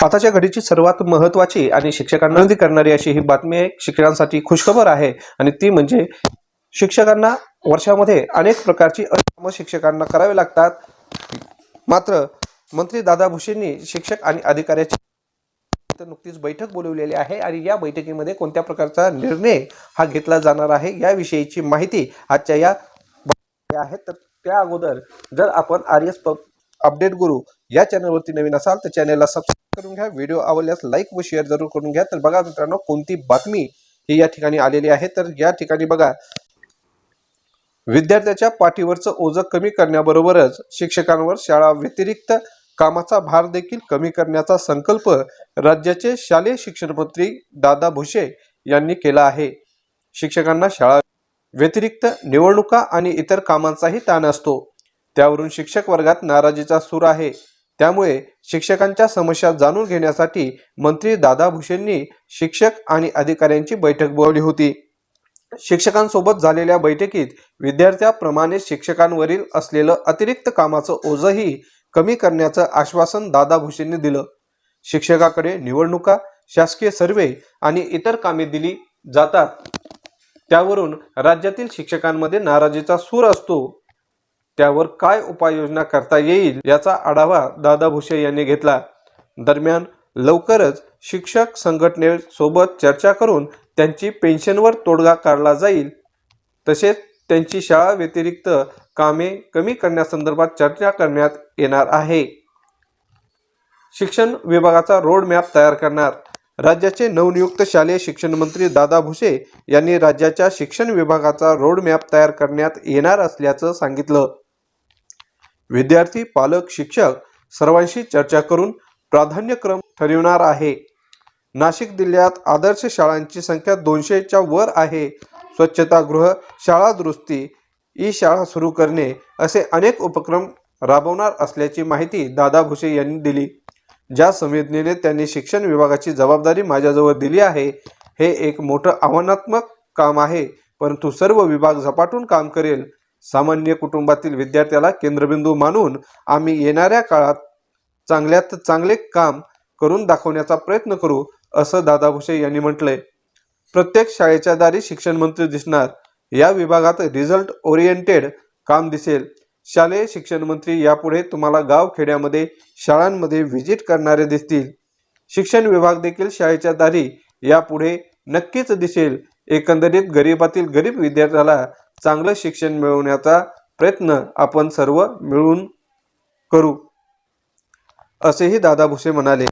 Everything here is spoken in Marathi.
आताच्या घडीची सर्वात महत्वाची आणि शिक्षकांना आनंदी करणारी अशी ही बातमी आहे. शिक्षकांसाठी खुशखबर आहे आणि ती म्हणजे शिक्षकांना वर्षामध्ये अनेक प्रकारची कामं शिक्षकांना करावी लागतात. मात्र मंत्री दादा भुसेंनी शिक्षक आणि अधिकाऱ्याची तर नुकतीच बैठक बोलवलेली आहे आणि या बैठकीमध्ये कोणत्या प्रकारचा निर्णय हा घेतला जाणार आहे याविषयीची माहिती आजच्या या आहेत तर त्या अगोदर जर आपण आर एस अपडेट गुरु या चॅनलवरती नवीन असाल तर चॅनलला सबस्क्राईब करून घ्या. व्हिडिओ आवडल्यास लाईक व शेअर जरूर करून घ्या. तर बघा मित्रांनो कोणती बातमी ही या ठिकाणी आलेली आहे? तर या ठिकाणी बघा. विद्यार्थ्याच्या पाठीवरचं ओझं कमी करण्याबरोबरच शिक्षकांवर शाळा व्यतिरिक्त कामाचा भार देखील कमी करण्याचा संकल्प राज्याचे शालेय शिक्षण मंत्री दादा भुसे यांनी केला आहे. शिक्षकांना शाळा व्यतिरिक्त निवडणुका आणि इतर कामांचाही ताण असतो. त्यावरून शिक्षक वर्गात नाराजीचा सूर आहे. त्यामुळे शिक्षकांच्या समस्या जाणून घेण्यासाठी मंत्री दादा भुसेंनी शिक्षक आणि अधिकाऱ्यांची बैठक बोलावली होती. शिक्षकांसोबत झालेल्या बैठकीत विद्यार्थ्याप्रमाणे शिक्षकांवरील असलेलं अतिरिक्त कामाचं ओझंही कमी करण्याचं आश्वासन दादा भुसेंनी दिलं. शिक्षकाकडे निवडणुका शासकीय सर्वे आणि इतर कामे दिली जातात. त्यावरून राज्यातील शिक्षकांमध्ये नाराजीचा सूर असतो. त्यावर काय उपाययोजना करता येईल याचा आढावा दादा भुसे यांनी घेतला. दरम्यान लवकरच शिक्षक संघटनेसोबत चर्चा करून त्यांची पेन्शनवर तोडगा काढला जाईल. तसेच त्यांची शाळा व्यतिरिक्त कामे कमी करण्यासंदर्भात चर्चा करण्यात येणार आहे. शिक्षण विभागाचा रोड मॅप तयार करणार. राज्याचे नवनियुक्त शालेय शिक्षण मंत्री दादा भुसे यांनी राज्याच्या शिक्षण विभागाचा रोडमॅप तयार करण्यात येणार असल्याचं सांगितलं. विद्यार्थी पालक शिक्षक सर्वांशी चर्चा करून प्राधान्यक्रम ठरविणार आहे. नाशिक जिल्ह्यात आदर्श शाळांची संख्या दोनशेच्या वर आहे. स्वच्छतागृह शाळा दुरुस्ती ई शाळा सुरू करणे असे अनेक उपक्रम राबवणार असल्याची माहिती दादा भुसे यांनी दिली. ज्या संवेदनेने त्यांनी शिक्षण विभागाची जबाबदारी माझ्याजवळ दिली आहे हे एक मोठं आव्हानात्मक काम आहे. परंतु सर्व विभाग झपाटून काम करेल सामान्य कुटुंबातील विद्यार्थ्याला केंद्रबिंदू मानून आम्ही येणाऱ्या काळात चांगल्यात चांगले काम करून दाखवण्याचा प्रयत्न करू असं दादा भुसे यांनी म्हटलंय. प्रत्येक शाळेच्या दारी शिक्षण मंत्री दिसणार. या विभागात रिझल्ट ओरिएंटेड काम दिसेल. शालेय शिक्षण मंत्री यापुढे तुम्हाला गाव खेड्यामध्ये शाळांमध्ये व्हिजिट करणारे दिसतील. शिक्षण विभाग देखील शाळेच्या दारी यापुढे नक्कीच दिसेल. एकंदरीत गरिबातील गरीब विद्यार्थ्याला चांगलं शिक्षण मिळवण्याचा प्रयत्न आपण सर्व मिळून करू असेही दादा भुसे म्हणाले.